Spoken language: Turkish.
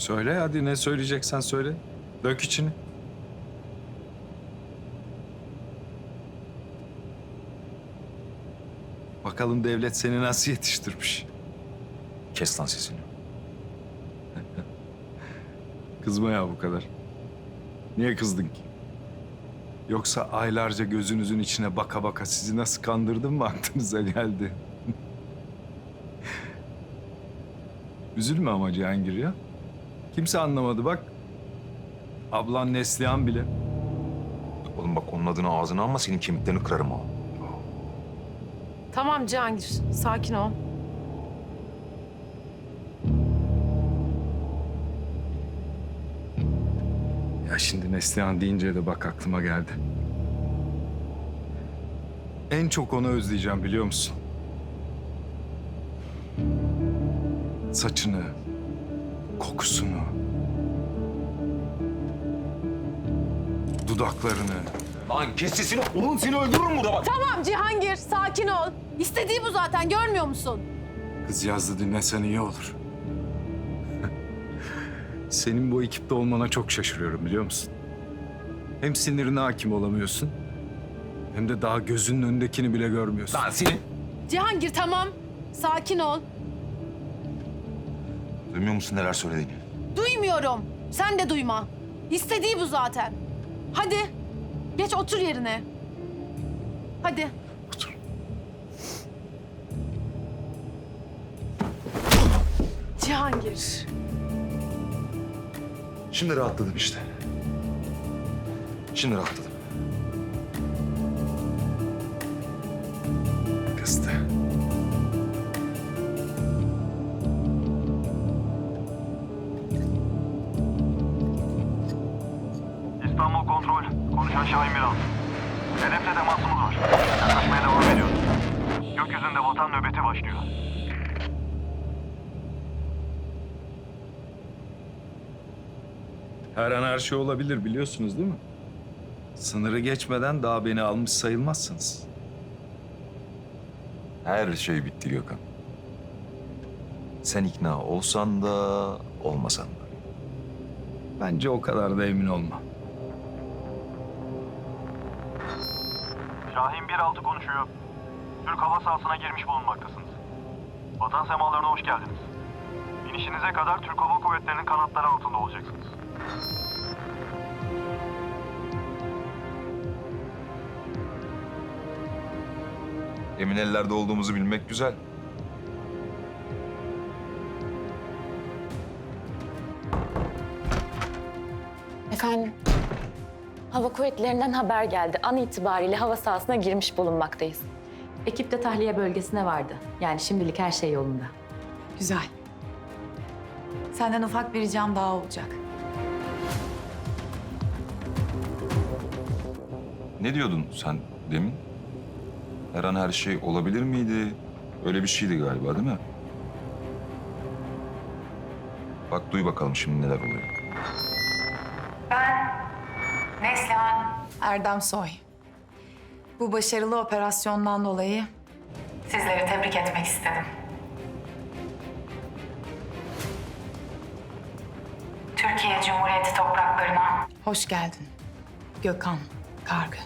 Söyle hadi ne söyleyeceksen söyle. Dök içini. Bakalım devlet seni nasıl yetiştirmiş. Kes lan sesini. Kızma ya bu kadar. Niye kızdın ki? Yoksa aylarca gözünüzün içine baka baka sizi nasıl kandırdım mı aklınıza geldi? Üzülme ama Cihangir ya. Kimse anlamadı bak. Ablan Neslihan bile. Oğlum bak onun adını ağzına alma senin kemiklerini kırarım ha. Tamam Cihangir, sakin ol. Ya şimdi Neslihan deyince de bak aklıma geldi. En çok onu özleyeceğim biliyor musun? Saçını, kokusunu, dudaklarını. Lan kes sesini. Oğlum seni öldürürüm burada bak. Tamam Cihangir, sakin ol. İstediği bu zaten, görmüyor musun? Kız yazdı dinlesen iyi olur. Senin bu ekipte olmana çok şaşırıyorum biliyor musun? Hem sinirine hakim olamıyorsun... ...hem de daha gözünün önündekini bile görmüyorsun. Lan seni. Cihangir tamam, sakin ol. Duymuyor musun neler söylediğini? Duymuyorum, sen de duyma. İstediği bu zaten. Hadi, geç otur yerine. Hadi. Otur. Cihangir. Şimdi rahatladım işte. Şimdi rahatladım. Kızdı. Şahin Miral. Hedefte temasımız var. Yaklaşmaya devam ediyoruz. Gökyüzünde vatan nöbeti başlıyor. Her an her şey olabilir biliyorsunuz değil mi? Sınırı geçmeden daha beni almış sayılmazsınız. Her şey bitti Gökhan. Sen ikna olsan da olmasan da. Bence o kadar da emin olma. Şahin 1-6 konuşuyor. Türk hava sahasına girmiş bulunmaktasınız. Vatan semalarına hoş geldiniz. İnişinize kadar Türk Hava Kuvvetleri'nin kanatları altında olacaksınız. Emin ellerde olduğumuzu bilmek güzel. Efendim? Hava kuvvetlerinden haber geldi. An itibariyle hava sahasına girmiş bulunmaktayız. Ekip de tahliye bölgesine vardı. Yani şimdilik her şey yolunda. Güzel. Senden ufak bir ricam daha olacak. Ne diyordun sen demin? Her an her şey olabilir miydi? Öyle bir şeydi galiba değil mi? Bak duy bakalım şimdi neler oluyor. Neslihan. Erdem Soy. Bu başarılı operasyondan dolayı sizleri tebrik etmek istedim. Türkiye Cumhuriyeti topraklarına hoş geldin. Gökhan Kargı.